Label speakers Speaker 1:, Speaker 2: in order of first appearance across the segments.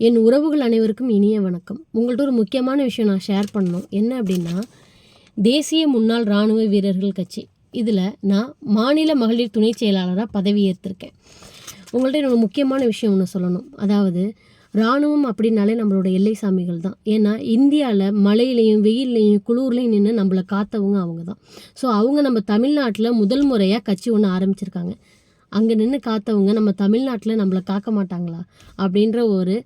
Speaker 1: என் உறவுகள் அனைவருக்கும் இனிய வணக்கம். உங்கள்கிட்ட ஒரு முக்கியமான விஷயம் நான் ஷேர் பண்ணோம் என்ன அப்படின்னா தேசிய முன்னாள் இராணுவ வீரர்கள் கட்சி. இதில் நான் மாநில மகளிர் துணை செயலாளராக பதவி ஏற்றிருக்கேன். உங்கள்கிட்ட என்னோட முக்கியமான விஷயம் ஒன்று சொல்லணும். அதாவது இராணுவம் அப்படின்னாலே நம்மளோட எல்லை சாமிகள் தான். ஏன்னா இந்தியாவில் மழையிலையும் வெயில்லையும் குளூர்லையும் நின்று நம்மளை காத்தவங்க அவங்க தான் ஸோ அவங்க நம்ம தமிழ்நாட்டில் முதல் முறையாக கட்சி ஒன்று ஆரம்பிச்சிருக்காங்க. அங்கே நின்று காத்தவங்க நம்ம தமிழ்நாட்டில் நம்மளை காக்க மாட்டாங்களா? அப்படின்ற ஒரு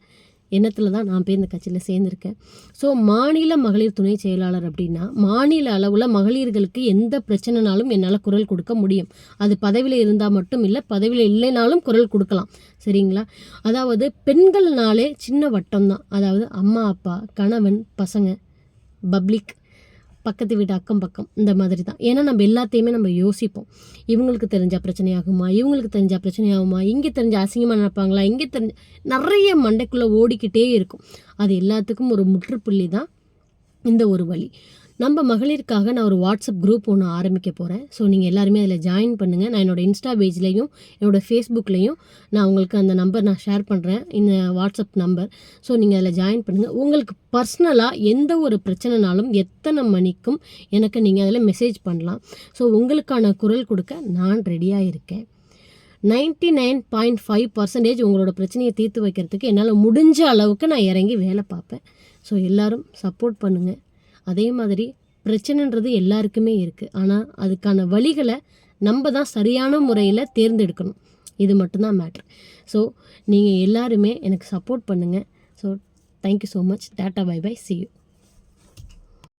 Speaker 1: எண்ணத்தில் தான் நான் போய் இந்த கட்சியில் சேர்ந்துருக்கேன். ஸோ மாநில மகளிர் துணை செயலாளர் அப்படின்னா மாநில அளவில் மகளிர்களுக்கு எந்த பிரச்சனைனாலும் என்னால் குரல் கொடுக்க முடியும். அது பதவியில் இருந்தால் மட்டும் இல்லை பதவியில் இல்லைனாலும் குரல் கொடுக்கலாம். சரிங்களா? அதாவது பெண்கள்னாலே சின்ன வட்டம் தான் அதாவது அம்மா அப்பா கணவன் பசங்க பப்ளிக் பக்கத்து வீட்டு அக்கம் பக்கம் இந்த மாதிரி தான். ஏன்னா நம்ம எல்லாத்தையுமே நம்ம யோசிப்போம். இவங்களுக்கு தெரிஞ்ச பிரச்சனையாகுமா? இவங்களுக்கு தெரிஞ்ச பிரச்சனையாகுமா? இங்கே தெரிஞ்ச அசிங்கமாக நினைப்பாங்களா? இங்கே தெரிஞ்ச நிறைய மண்டைக்குள்ளே ஓடிக்கிட்டே இருக்கும். அது எல்லாத்துக்கும் ஒரு முற்றுப்புள்ளி தான் இந்த ஒரு வழி. நம்ம மகளிருக்காக நான் ஒரு வாட்ஸ்அப் குரூப் ஒன்று ஆரம்பிக்க போகிறேன் ஸோ நீங்கள் எல்லாருமே அதில் ஜாயின் பண்ணுங்கள் நான் என்னோடய இன்ஸ்டா பேஜ்லேயும் என்னோடய ஃபேஸ்புக்லேயும் நான் உங்களுக்கு அந்த நம்பர் நான் ஷேர் பண்ணுறேன் இந்த வாட்ஸ்அப் நம்பர் ஸோ நீங்கள் அதில் ஜாயின் பண்ணுங்கள் உங்களுக்கு பர்சனலாக எந்த ஒரு பிரச்சனைனாலும் எத்தனை மணிக்கும் எனக்கு நீங்கள் அதில் மெசேஜ் பண்ணலாம். ஸோ உங்களுக்கான குரல் கொடுக்க நான் ரெடியாக இருக்கேன். Ninety nine point five percentage உங்களோட பிரச்சனையை தீர்த்து வைக்கிறதுக்கு என்னால் முடிஞ்ச அளவுக்கு நான் இறங்கி வேலை பார்ப்பேன். ஸோ எல்லோரும் சப்போர்ட் பண்ணுங்கள் அதே மாதிரி பிரச்சனைன்றது எல்லாருக்குமே இருக்குது ஆனால் அதுக்கான வழிகளை நம்ம தான் சரியான முறையில் தேர்ந்தெடுக்கணும். இது மட்டும்தான் மேட்ரு ஸோ நீங்கள் எல்லாருமே எனக்கு சப்போர்ட் பண்ணுங்கள் so thank you so much tata bye bye see you